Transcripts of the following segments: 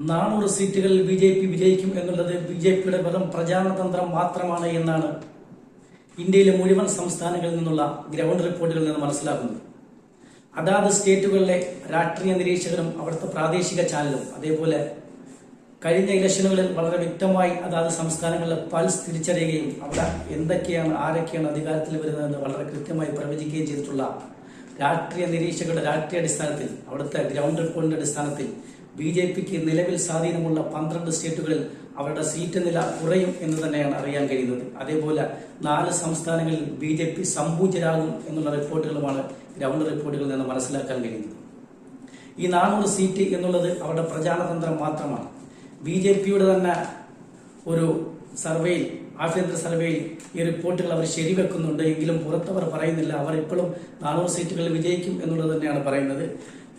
നാനൂറ് സീറ്റുകളിൽ B J P വിജയിക്കും എന്നുള്ളത് ബി ജെ പിയുടെ വെറും പ്രചാരണതന്ത്രം മാത്രമാണ് എന്നാണ് ഇന്ത്യയിലെ മുഴുവൻ സംസ്ഥാനങ്ങളിൽ നിന്നുള്ള ഗ്രൗണ്ട് റിപ്പോർട്ടുകളിൽ നിന്ന് മനസ്സിലാക്കുന്നത് അതാത് സ്റ്റേറ്റുകളിലെ രാഷ്ട്രീയ നിരീക്ഷകരും അവിടുത്തെ പ്രാദേശിക ചാനലും അതേപോലെ കഴിഞ്ഞ ഇലക്ഷനുകളിൽ വളരെ വ്യക്തമായി അതാത് സംസ്ഥാനങ്ങളിലെ പൾസ് തിരിച്ചറിയുകയും അവിടെ എന്തൊക്കെയാണ് ആരൊക്കെയാണ് അധികാരത്തിൽ വരുന്നതെന്ന് വളരെ കൃത്യമായി പ്രവചിക്കുകയും ചെയ്തിട്ടുള്ള രാഷ്ട്രീയ നിരീക്ഷകരുടെ രാഷ്ട്രീയ അടിസ്ഥാനത്തിൽ അവിടുത്തെ ഗ്രൗണ്ട് റിപ്പോർട്ടിന്റെ അടിസ്ഥാനത്തിൽ ബി ജെ പിക്ക് നിലവിൽ സ്വാധീനമുള്ള പന്ത്രണ്ട് സ്റ്റേറ്റുകളിൽ അവരുടെ സീറ്റ് നില കുറയും എന്ന് തന്നെയാണ് അറിയാൻ കഴിയുന്നത്. അതേപോലെ നാല് സംസ്ഥാനങ്ങളിൽ ബി ജെ പി സമ്പൂജരാകും എന്നുള്ള റിപ്പോർട്ടുകളുമാണ് ഗ്രൗണ്ട് റിപ്പോർട്ടുകളിൽ നിന്ന് മനസ്സിലാക്കാൻ കഴിയുന്നത്. ഈ നാനൂറ് സീറ്റ് എന്നുള്ളത് അവരുടെ പ്രചാരണതന്ത്രം മാത്രമാണ്. ബി ജെ പിയുടെ തന്നെ ഒരു സർവേയിൽ ആഭ്യന്തര സർവേയിൽ ഈ റിപ്പോർട്ടുകൾ അവർ ശരിവെക്കുന്നുണ്ട്. എങ്കിലും പുറത്തവർ പറയുന്നില്ല. അവർ ഇപ്പോഴും നാനൂറ് സീറ്റുകൾ വിജയിക്കും എന്നുള്ളത് തന്നെയാണ് പറയുന്നത്.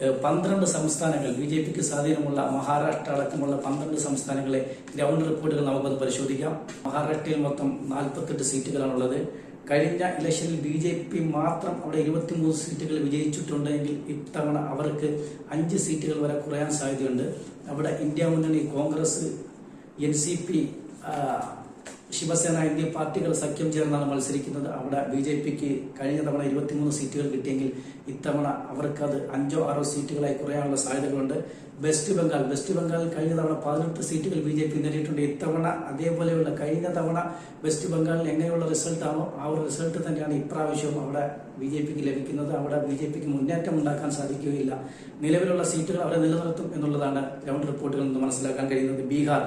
പന്ത്രണ്ട് സംസ്ഥാനങ്ങൾ ബി ജെ പിക്ക് സ്വാധീനമുള്ള മഹാരാഷ്ട്ര അടക്കമുള്ള പന്ത്രണ്ട് സംസ്ഥാനങ്ങളെ ഗ്രൗണ്ട് റിപ്പോർട്ടുകൾ നമുക്കൊന്ന് പരിശോധിക്കാം. മഹാരാഷ്ട്രയിൽ മൊത്തം നാൽപ്പത്തെട്ട് സീറ്റുകളാണുള്ളത്. കഴിഞ്ഞ ഇലക്ഷനിൽ ബി ജെ പി മാത്രം അവിടെ ഇരുപത്തിമൂന്ന് സീറ്റുകൾ വിജയിച്ചിട്ടുണ്ടെങ്കിൽ ഇത്തവണ അവർക്ക് അഞ്ച് സീറ്റുകൾ വരെ കുറയാൻ സാധ്യതയുണ്ട്. അവിടെ ഇന്ത്യ മുന്നണി Congress N C P Shiv Sena എന്നീ പാർട്ടികൾ സഖ്യം ചേർന്നാണ് മത്സരിക്കുന്നത്. അവിടെ ബി ജെ പിക്ക് കഴിഞ്ഞ തവണ ഇരുപത്തിമൂന്ന് സീറ്റുകൾ കിട്ടിയെങ്കിൽ ഇത്തവണ അവർക്കത് അഞ്ചോ ആറോ സീറ്റുകളായി കുറയാനുള്ള സാധ്യതകളുണ്ട്. വെസ്റ്റ് ബംഗാൾ വെസ്റ്റ് ബംഗാളിൽ കഴിഞ്ഞ തവണ പതിനെട്ട് സീറ്റുകൾ ബി ജെ പി നേടിയിട്ടുണ്ട്. ഇത്തവണ അതേപോലെയുള്ള കഴിഞ്ഞ തവണ വെസ്റ്റ് ബംഗാളിൽ എങ്ങനെയുള്ള റിസൾട്ടാണോ ആ ഒരു റിസൾട്ട് തന്നെയാണ് ഇപ്രാവശ്യവും അവിടെ ബി ജെ പിക്ക് ലഭിക്കുന്നത്. അവിടെ ബി ജെ പിക്ക് മുന്നേറ്റം ഉണ്ടാക്കാൻ സാധിക്കുകയില്ല. നിലവിലുള്ള സീറ്റുകൾ അവരെ നിലനിർത്തും എന്നുള്ളതാണ് ഗ്രൗണ്ട് റിപ്പോർട്ടുകളിൽ നിന്ന് മനസ്സിലാക്കാൻ കഴിയുന്നത്. ബീഹാർ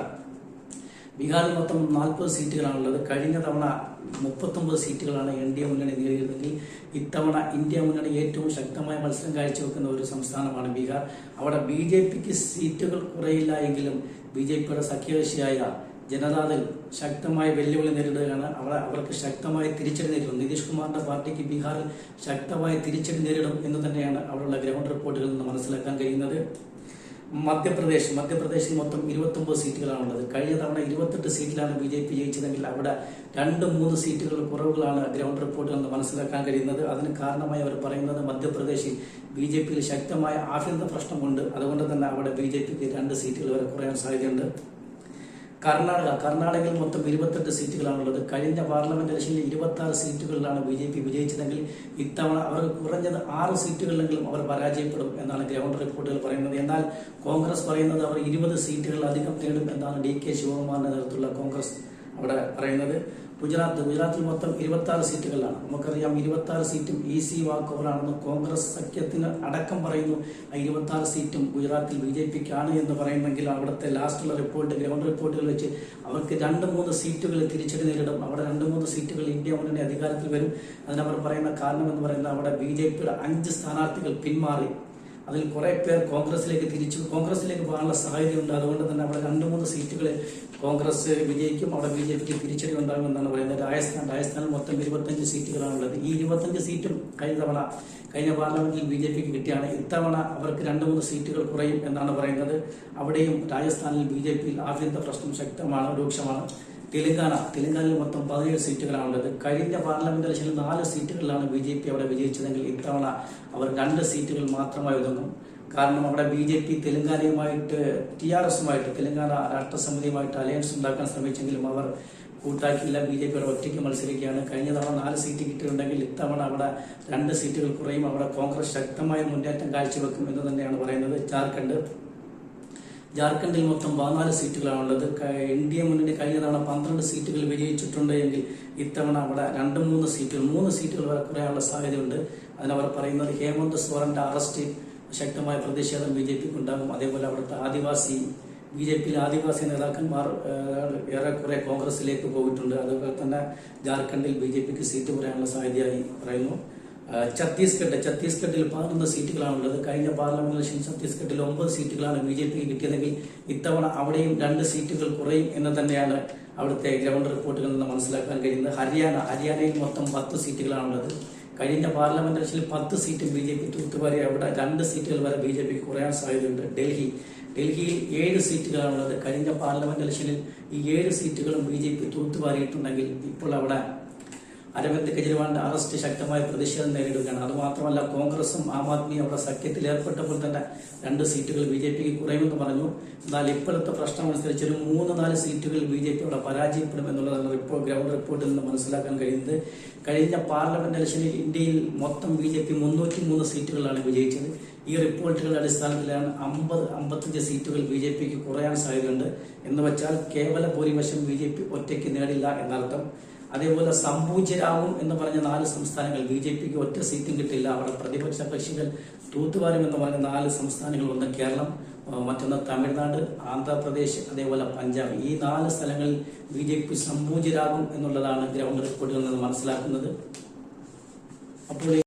ബീഹാറിൽ മൊത്തം നാൽപ്പത് സീറ്റുകളാണുള്ളത്. കഴിഞ്ഞ തവണ മുപ്പത്തൊമ്പത് സീറ്റുകളാണ് എൻ ഡി എ മുന്നണി നേടിയിരുന്നെങ്കിൽ ഇത്തവണ ഇന്ത്യ മുന്നണി ഏറ്റവും ശക്തമായ മത്സരം കാഴ്ചവെക്കുന്ന ഒരു സംസ്ഥാനമാണ് ബീഹാർ. അവിടെ ബി ജെ പിക്ക് സീറ്റുകൾ കുറയില്ല എങ്കിലും ബി ജെ പിയുടെ സഖ്യകക്ഷിയായ ജനതാദൾ ശക്തമായ വെല്ലുവിളി നേരിടുകയാണ്. അവിടെ അവർക്ക് ശക്തമായ തിരിച്ചടി നേരിടും. നിതീഷ് കുമാറിന്റെ പാർട്ടിക്ക് ബീഹാറിൽ ശക്തമായ തിരിച്ചടി നേരിടും എന്ന് തന്നെയാണ് അവിടെയുള്ള ഗ്രൗണ്ട് റിപ്പോർട്ടുകളിൽ നിന്ന് മനസ്സിലാക്കാൻ കഴിയുന്നത്. മധ്യപ്രദേശ് മധ്യപ്രദേശിൽ മൊത്തം ഇരുപത്തി ഒമ്പത് സീറ്റുകളാണുള്ളത്. കഴിഞ്ഞ തവണ ഇരുപത്തെട്ട് സീറ്റിലാണ് ബി ജെ പി ജയിച്ചതെങ്കിൽ അവിടെ രണ്ട് മൂന്ന് സീറ്റുകളുടെ കുറവുകളാണ് ഗ്രൗണ്ട് റിപ്പോർട്ടിൽ നിന്ന് മനസ്സിലാക്കാൻ കഴിയുന്നത്. അതിന് കാരണമായി അവർ പറയുന്നത് മധ്യപ്രദേശിൽ ബി ജെ പിയിൽ ശക്തമായ ആഭ്യന്തര പ്രശ്നമുണ്ട്. അതുകൊണ്ട് തന്നെ അവിടെ ബി ജെ പിക്ക് രണ്ട് സീറ്റുകൾ വരെ കുറയാൻ സാധ്യതയുണ്ട്. കർണാടക കർണാടകയിൽ മൊത്തം ഇരുപത്തെട്ട് സീറ്റുകളാണുള്ളത്. കഴിഞ്ഞ പാർലമെന്റ് ഇലക്ഷനിൽ ഇരുപത്തി ആറ് സീറ്റുകളിലാണ് ബി ജെ പി വിജയിച്ചതെങ്കിൽ ഇത്തവണ അവർ കുറഞ്ഞത് ആറ് സീറ്റുകളിലെങ്കിലും അവർ പരാജയപ്പെടും എന്നാണ് ഗ്രൗണ്ട് റിപ്പോർട്ടുകൾ പറയുന്നത്. എന്നാൽ കോൺഗ്രസ് പറയുന്നത് അവർ ഇരുപത് സീറ്റുകൾ അധികം നേടും എന്നാണ് ഡി കെ ശിവകുമാറിന്റെ നേതൃത്വത്തിലുള്ള കോൺഗ്രസ് അവിടെ പറയുന്നത്. ഗുജറാത്ത് ഗുജറാത്തിൽ മൊത്തം ഇരുപത്തി ആറ് സീറ്റുകളാണ് നമുക്കറിയാം ഇരുപത്തി ആറ് സീറ്റും ഈസി വാക്ക് ഓവറാണെന്ന് കോൺഗ്രസ് സഖ്യത്തിന് അടക്കം പറയുന്നു. ആ ഇരുപത്തി ആറ് സീറ്റും ഗുജറാത്തിൽ ബി ജെ പിക്കാണ് എന്ന് പറയുന്നെങ്കിൽ അവിടുത്തെ ലാസ്റ്റുള്ള റിപ്പോർട്ട് ഗ്രൗണ്ട് റിപ്പോർട്ടുകൾ വെച്ച് അവർക്ക് രണ്ട് മൂന്ന് സീറ്റുകൾ തിരിച്ചടി നേരിടും. അവിടെ രണ്ട് മൂന്ന് സീറ്റുകൾ ഇന്ത്യ മുന്നണി അധികാരത്തിൽ വരും. അതിനവർ പറയുന്ന കാരണം എന്ന് പറയുന്നത് അവിടെ ബി ജെ പിയുടെ അഞ്ച് സ്ഥാനാർത്ഥികൾ പിന്മാറി. അതിൽ കുറെ പേർ കോൺഗ്രസിലേക്ക് തിരിച്ചു. കോൺഗ്രസിലേക്ക് പോകാനുള്ള സാധ്യതയുണ്ട്. അതുകൊണ്ട് തന്നെ അവിടെ രണ്ട് മൂന്ന് സീറ്റുകൾ കോൺഗ്രസ് വിജയിക്കും അവിടെ ബി ജെ പിക്ക് തിരിച്ചടി ഉണ്ടാകുമെന്നാണ് പറയുന്നത്. രാജസ്ഥാൻ രാജസ്ഥാനിൽ മൊത്തം ഇരുപത്തഞ്ച് സീറ്റുകളാണുള്ളത്. ഈ ഇരുപത്തഞ്ച് സീറ്റും കഴിഞ്ഞ തവണ കഴിഞ്ഞ പാർലമെന്റിൽ ബി ജെ പിക്ക് കിട്ടിയാണ്. ഇത്തവണ അവർക്ക് രണ്ട് മൂന്ന് സീറ്റുകൾ കുറയും എന്നാണ് പറയുന്നത്. അവിടെയും രാജസ്ഥാനിൽ ബി ജെ പിയിൽ ആഭ്യന്തര പ്രശ്നം ശക്തമാണ് രൂക്ഷമാണ്. തെലങ്കാന തെലങ്കാനയിൽ മൊത്തം പതിനേഴ് സീറ്റുകളാണുള്ളത്. കഴിഞ്ഞ പാർലമെന്റ് ഇലക്ഷനിൽ നാല് സീറ്റുകളിലാണ് ബി ജെ പി അവിടെ വിജയിച്ചതെങ്കിൽ ഇത്തവണ അവർ രണ്ട് സീറ്റുകൾ മാത്രമായി ഒതുങ്ങും. കാരണം അവിടെ ബി ജെ പി തെലങ്കാനയുമായിട്ട് ടി ആർ എസുമായിട്ട് തെലങ്കാന രാഷ്ട്രസമിതിയുമായിട്ട് അലയൻസ് ഉണ്ടാക്കാൻ ശ്രമിച്ചെങ്കിലും അവർ കൂട്ടാക്കിയില്ല. ബി ജെ പിയുടെ ഒറ്റയ്ക്ക് മത്സരിക്കുകയാണ്. കഴിഞ്ഞ തവണ നാല് സീറ്റ് കിട്ടിയിട്ടുണ്ടെങ്കിൽ ഇത്തവണ അവിടെ രണ്ട് സീറ്റുകൾ കുറയും. അവിടെ കോൺഗ്രസ് ശക്തമായ മുന്നേറ്റം കാഴ്ചവെക്കും എന്ന് തന്നെയാണ് പറയുന്നത് ജാർഖണ്ഡ്. ജാർഖണ്ഡിൽ മൊത്തം പതിനാല് സീറ്റുകളാണുള്ളത് എൻ ഡി എ മുന്നണി കഴിഞ്ഞ തവണ പന്ത്രണ്ട് സീറ്റുകൾ വിജയിച്ചിട്ടുണ്ട് എങ്കിൽ ഇത്തവണ അവിടെ രണ്ട് മൂന്ന് സീറ്റുകൾ മൂന്ന് സീറ്റുകൾ വരെ കുറയാനുള്ള സാധ്യതയുണ്ട്. അതിനവർ പറയുന്നത് ഹേമന്ത് സോറന്റെ അറസ്റ്റ് ശക്തമായ പ്രതിഷേധം ബി ജെ പിക്ക് ഉണ്ടാകും അതേപോലെ അവിടുത്തെ ആദിവാസി ബി ജെ പിയിലെ ആദിവാസി നേതാക്കന്മാർ ഏറെക്കുറെ കോൺഗ്രസിലേക്ക് പോയിട്ടുണ്ട്. അതുപോലെ തന്നെ ജാർഖണ്ഡിൽ ബി ജെ പിക്ക് സീറ്റ് കുറയാനുള്ള സാധ്യതയായി പറയുന്നു. ഛത്തീസ്ഗഡ് ഛത്തീസ്ഗഡിൽ പതിനൊന്ന് സീറ്റുകളാണുള്ളത്. കഴിഞ്ഞ പാർലമെന്റ് ഇലക്ഷൻ ഛത്തീസ്ഗഡിൽ ഒമ്പത് സീറ്റുകളാണ് ബി ജെ പിക്ക് കിട്ടിയതെങ്കിൽ ഇത്തവണ അവിടെയും രണ്ട് സീറ്റുകൾ കുറയും എന്ന് തന്നെയാണ് അവിടുത്തെ ഗ്രൗണ്ട് റിപ്പോർട്ടുകളിൽ നിന്ന് മനസ്സിലാക്കാൻ കഴിയുന്നത്. ഹരിയാന ഹരിയാനയിൽ മൊത്തം പത്ത് സീറ്റുകളാണുള്ളത്. കഴിഞ്ഞ പാർലമെന്റ് ഇലക്ഷനിൽ പത്ത് സീറ്റ് ബി ജെ പി തൂത്തുവാരി. അവിടെ രണ്ട് സീറ്റുകൾ വരെ ബി ജെ പിക്ക് കുറയാൻ സാധ്യതയുണ്ട്. ഡൽഹി. ഡൽഹിയിൽ ഏഴ് സീറ്റുകളാണുള്ളത്. കഴിഞ്ഞ പാർലമെന്റ് ഇലക്ഷനിൽ ഈ ഏഴ് സീറ്റുകളും ബി ജെ പി തൂത്തുവാരിയിട്ടുണ്ടെങ്കിൽ ഇപ്പോൾ അവിടെ അരവിന്ദ് കെജ്രിവാളിന്റെ അറസ്റ്റ് ശക്തമായ പ്രതിഷേധം നേരിടുകയാണ്. അതുമാത്രമല്ല കോൺഗ്രസും ആം ആദ്മിയും അവിടെ സഖ്യത്തിൽ ഏർപ്പെട്ടപ്പോൾ തന്നെ രണ്ട് സീറ്റുകൾ ബി ജെ പിക്ക് കുറയുമെന്ന് പറഞ്ഞു. എന്നാൽ ഇപ്പോഴത്തെ പ്രശ്നം അനുസരിച്ച് ഒരു മൂന്ന് നാല് സീറ്റുകൾ ബി ജെ പി അവിടെ പരാജയപ്പെടും എന്നുള്ളതാണ് റിപ്പോർട്ട് ഗ്രൗണ്ട് റിപ്പോർട്ടിൽ നിന്ന് മനസ്സിലാക്കാൻ കഴിയുന്നത്. കഴിഞ്ഞ പാർലമെന്റ് ഇലക്ഷനിൽ ഇന്ത്യയിൽ മൊത്തം ബി ജെ പി മുന്നൂറ്റി മൂന്ന് സീറ്റുകളാണ് വിജയിച്ചത്. ഈ റിപ്പോർട്ടുകളുടെ അടിസ്ഥാനത്തിലാണ് അമ്പത് അമ്പത്തഞ്ച് സീറ്റുകൾ ബി ജെ പിക്ക് കുറയാൻ സാധ്യതയുണ്ട്. എന്ന് വെച്ചാൽ കേവല ഭൂരിപക്ഷം ബി ജെ പി ഒറ്റയ്ക്ക് നേടില്ല എന്നർത്ഥം. അതേപോലെ സംപൂജ്യരാവും എന്ന് പറഞ്ഞ നാല് സംസ്ഥാനങ്ങൾ ബി ജെ പിക്ക് ഒറ്റ സീറ്റും കിട്ടില്ല. അവിടെ പ്രതിപക്ഷ കക്ഷികൾ തൂത്തുവാരും എന്ന് പറഞ്ഞ നാല് സംസ്ഥാനങ്ങൾ കേരളം മറ്റൊന്ന് തമിഴ്നാട് ആന്ധ്രാപ്രദേശ് അതേപോലെ പഞ്ചാബ്. ഈ നാല് സ്ഥലങ്ങളിൽ ബി ജെ പി സമ്പൂജ്യരാകും എന്നുള്ളതാണ് ഗ്രൗണ്ട് റിപ്പോർട്ടുകളിൽ നിന്ന് മനസ്സിലാക്കുന്നത്. അപ്പോൾ